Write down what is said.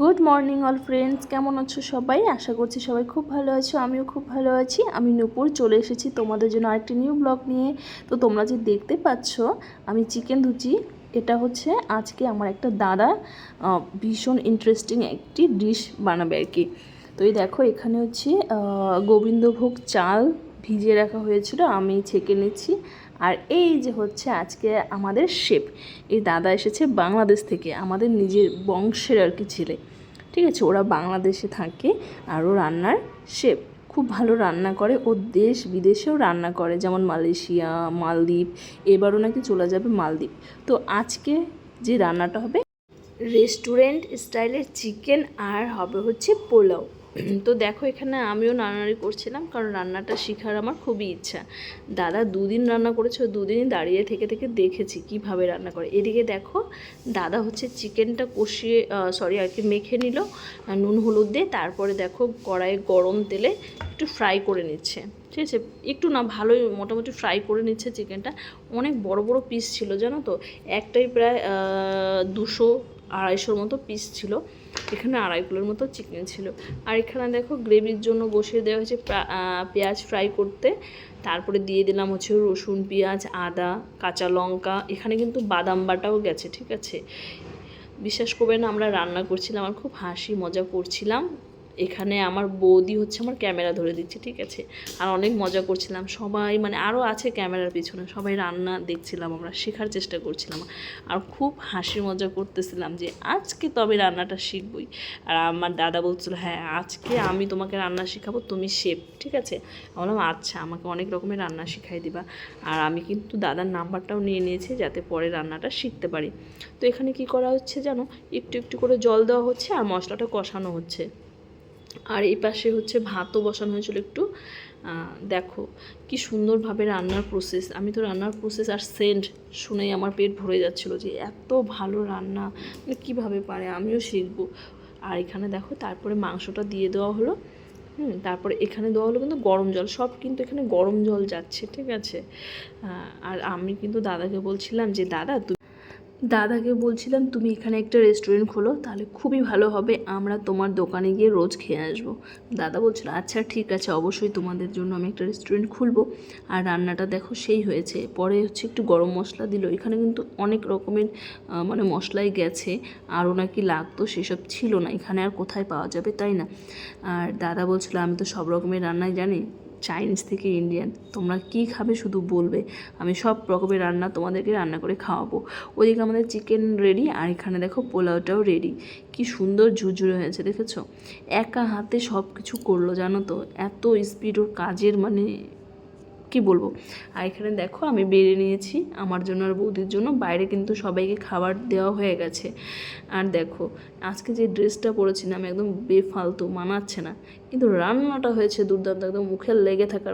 Good morning all friends কেমন আছো সবাই? আশা করছি সবাই খুব ভালো আছো, আমিও খুব ভালো আছি। আমি নূপুর, চলে এসেছি তোমাদের জন্য আরেকটি নিউ ব্লগ নিয়ে। তো তোমরা যে দেখতে পাচ্ছ, আমি চিকেন ধুচি, এটা হচ্ছে আজকে আমার একটা দাদা ভীষণ ইন্টারেস্টিং একটি ডিশ বানাবে আর কি। তো এই দেখো, এখানে হচ্ছে গোবিন্দভোগ চাল ভিজিয়ে রাখা হয়েছিল, আমি ছেঁকে নিচ্ছি। আর এই যে হচ্ছে আজকে আমাদের শেপ এই দাদা এসেছে বাংলাদেশ থেকে, আমাদের নিজের বংশের আর কি ছেলে। ঠিক আছে, ওরা বাংলাদেশে থাকে আর ও রান্নার শেপ খুব ভালো রান্না করে, ও দেশ বিদেশেও রান্না করে, যেমন মালয়েশিয়া, মালদ্বীপ, এবারও নাকি চলে যাবে মালদ্বীপ। তো আজকে যে রান্নাটা হবে রেস্টুরেন্ট স্টাইলের চিকেন আর হবে হচ্ছে পোলাও। তো দেখো এখানে আমিও নাড়ানাড়ি করছিলাম, কারণ রান্নাটা শেখার আমার খুবই ইচ্ছা। দাদা দুদিন রান্না করেছে দুদিনই দাঁড়িয়ে থেকে থেকে দেখেছি কীভাবে রান্না করে। এদিকে দেখো, দাদা হচ্ছে চিকেনটা কষিয়ে সরি আর কি মেখে নিল নুন হলুদ দিয়ে, তারপরে দেখো কড়াইয়ে গরম তেলে একটু ফ্রাই করে নিচ্ছে। ঠিক আছে? একটু না, ভালোই মোটামুটি ফ্রাই করে নিচ্ছে চিকেনটা। অনেক বড় বড় পিস ছিল, জানো তো? একটাই প্রায় দুশো আড়াইশোর মতো পিস ছিল। এখানে আড়াই কিলোর মতো চিকেন ছিল। আর এখানে দেখো গ্রেভির জন্য বসিয়ে দেওয়া হয়েছে পেঁয়াজ ফ্রাই করতে। তারপরে দিয়ে দিলাম হচ্ছে রসুন, পেঁয়াজ, আদা, কাঁচা লঙ্কা। এখানে কিন্তু বাদাম বাটাও গেছে, ঠিক আছে? বিশ্বাস করবেন আমরা রান্না করছিলাম আর খুব হাসি মজা করছিলাম। এখানে আমার বৌদি হচ্ছে আমার ক্যামেরা ধরে দিচ্ছে, ঠিক আছে? আর অনেক মজা করছিলাম। সবাই মানে আরও আছে ক্যামেরার পিছনে। সবাই রান্না দেখছিলাম আমরা, শেখার চেষ্টা করছিলাম। আর খুব হাসি মজা করতেছিলাম যে, আজকে তবে রান্নাটা শিখবই। আর আমার দাদা বলছিল হ্যাঁ আজকে আমি তোমাকে রান্না শেখাবো, তুমি শেফ ঠিক আছে? বললাম আচ্ছা আমাকে অনেক রকমের রান্না শিখাই দিবা। আর আমি কিন্তু দাদার নাম্বারটাও নিয়ে নিয়েছি যাতে পরে রান্নাটা শিখতে পারি। তো এখানে কি করা হচ্ছে জানো? একটু একটু করে জল দেওয়া হচ্ছে আর মশলাটা কষানো হচ্ছে। আর এই পাশে হচ্ছে ভাতও বসানো হয়েছিল একটু। দেখো কি সুন্দরভাবে রান্নার প্রসেস আমি তো রান্নার প্রসেস আর সেন্ট শুনেই আমার পেট ভরে যাচ্ছিল যে এত ভালো রান্না মানে কীভাবে পারে? আমিও শিখব। আর এখানে দেখো তারপরে মাংসটা দিয়ে দেওয়া হলো। হুম, তারপরে এখানে দেওয়া হলো কিন্তু গরম জল। সব কিন্তু এখানে গরম জল যাচ্ছে, ঠিক আছে? আর আমি কিন্তু দাদাকে বলছিলাম যে, দাদা তুমি দাদাকে বলছিলাম, তুমি এখানে একটা রেস্টুরেন্ট খোলো, তাহলে খুবই ভালো হবে, আমরা তোমার দোকানে গিয়ে রোজ খেয়ে আসব। দাদা বলছিল আচ্ছা ঠিক আছে, অবশ্যই তোমাদের জন্য আমি একটা রেস্টুরেন্ট খুলবো। আর রান্নাটা দেখো সেই হয়েছে। পরে হচ্ছে একটু গরম মশলা দিল। এখানে কিন্তু অনেক রকমের মানে মশলাই গেছে, আরও নাকি লাগতো, সেসব ছিল না। এখানে আর কোথায় পাওয়া যাবে, তাই না? আর দাদা বলছিল, আমি তো সব রকমের রান্নাই জানি। চাইনিজ থেকে ইন্ডিয়ান, তোমরা কি খাবে শুধু বলবে। আমি সব রকমের রান্না তোমাদেরকে রান্না করে খাওয়াবো। ওদিকে আমাদের চিকেন রেডি আর এখানে দেখো পোলাওটাও রেডি কি সুন্দর ঝুরঝুরে হয়েছে, দেখেছ? একা হাতে সব কিছু করল, জানো তো? এত স্পিড ওর কাজের মানে কি বলব? আর এখানে দেখো আমি বেড়ে নিয়েছি আমার জন্য আর বৌদির জন্য। বাইরে কিন্তু সবাইকে খাবার দেওয়া হয়ে গেছে। আর দেখো, আজকে যে ড্রেসটা পরেছিলাম একদম বেফালতু, মানাচ্ছে না। কিন্তু রান্নাটা হয়েছে দুর্দান্ত, একদম মুখে লেগে থাকার